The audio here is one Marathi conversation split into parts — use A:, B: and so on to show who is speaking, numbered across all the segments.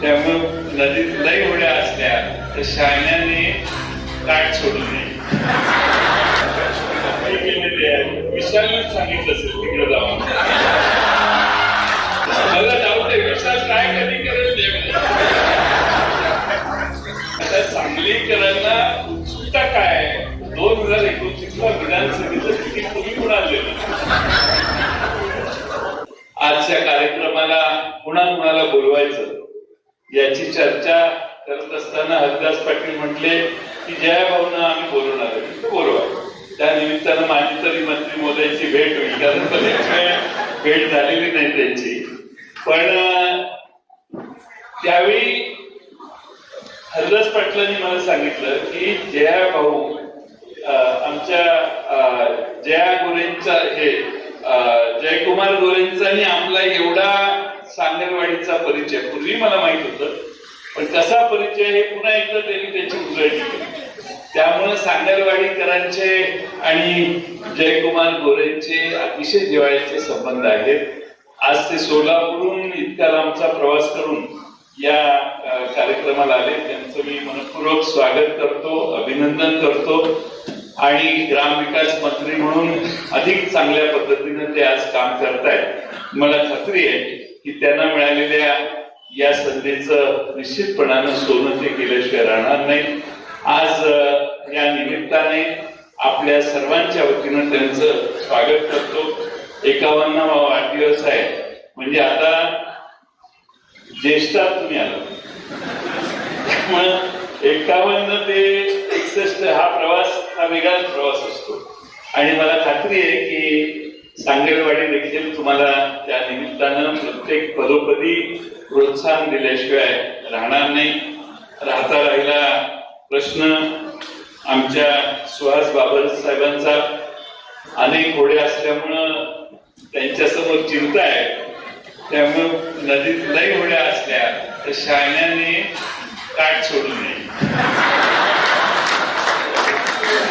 A: त्यामुळं नदीत लई उड्या असल्या तर शाण्याने ताट सोडू नये हे सांगितलं असेल तिकडे जाऊन. मला डाऊट आहे विशाल काय कधी करेल ते आता सांगलीकरांना उत्सुकता काय दोन हजार एकोणतीसला विधानसभेचं तिकीट तुम्ही कुणाला आजच्या कार्यक्रमाला पुन्हा कुणाला बोलवायचं? याची चर्चा करत असताना हरिदास पाटील म्हटले की जयाभाऊना आम्ही बोलवणार आहे. बोलवा त्या निमित्तानं माझी तरी मंत्री मोदयांची भेट होईल. कारण बरेच वेळ भेट झालेली नाही त्यांची. पण त्यावेळी हरिदास पाटलांनी मला सांगितलं की जया भाऊ आमच्या अं, जया गोरेंचा हे अं, जयकुमार गोरेंचा आणि आपला एवढा सांगणवाडीचा परिचय. पूर्वी मला माहीत होतं पण कसा परिचय हे पुन्हा एकदा त्यांनी त्याची उजळणी केली त्यामुळे सांगरवाडीकरांचे आणि जयकुमार गोरेंचे अतिशय जिवाळ्याचे संबंध आहेत. आज ते सोलापूरहून इतका लांबचा प्रवास करून या कार्यक्रमाला आले. त्यांचं मी मनपूर्वक स्वागत करतो अभिनंदन करतो. आणि ग्रामविकास मंत्री म्हणून अधिक चांगल्या पद्धतीने ते आज काम करतायत. मला खात्री आहे की त्यांना मिळालेल्या या संधीचं निश्चितपणानं सोनं ते केल्याशिवाय राहणार नाही. आज या निमित्ताने आपल्या सर्वांच्या वतीनं त्यांचं स्वागत करतो. एकावन्नावा वाढदिवस आहे. म्हणजे आता ज्येष्ठात तुम्ही आला त्यामुळे एकावन्न ते एकसष्ट हा प्रवास हा वेगळाच प्रवास असतो. आणि मला खात्री आहे की सांगेलवाडी देखील तुम्हाला त्या निमित्तानं प्रत्येक पदोपदी प्रोत्साहन दिल्याशिवाय राहणार नाही. राहता राहिला प्रश्न आमच्या सुहास बाबर साहेबांचा. अनेक घोडे असल्यामुळं त्यांच्यासमोर चिंता आहे. त्यामुळे नदीत लई होड्या असल्या तर शाण्याने काठ सोडू नये.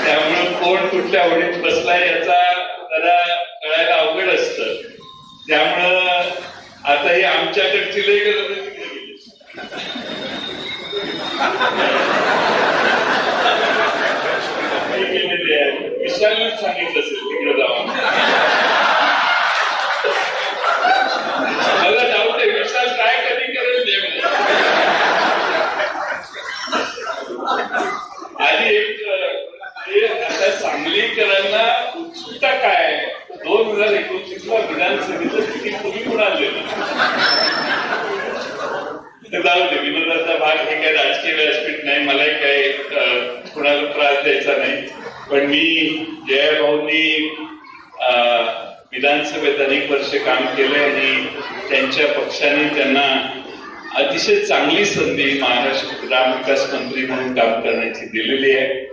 A: त्यामुळे कोण कुठल्या होडीत बसलाय याचा जरा कळायला अवघड असत त्यामुळं आता ही आमच्याकडची लई तिकडे गेली. केलेले आहे. सांगितलं असेल तिकडे जाऊन मला डाऊट आहे विशाल काय कधी करेल ते एक हे आता सांगलीकरांना उत्सुकता काय आहे? दोन हजार एकोणतीसला विधानसभेचं तिकीट तुम्ही कुणाला काही राजकीय व्यासपीठ नाही मलाही काही कुणाला त्रास द्यायचा नाही. पण मी जयाभाऊंनी विधानसभेत अनेक वर्ष काम केलंय आणि त्यांच्या पक्षाने त्यांना अतिशय चांगली संधी महाराष्ट्र ग्रामविकास मंत्री म्हणून काम करण्याची दिलेली आहे.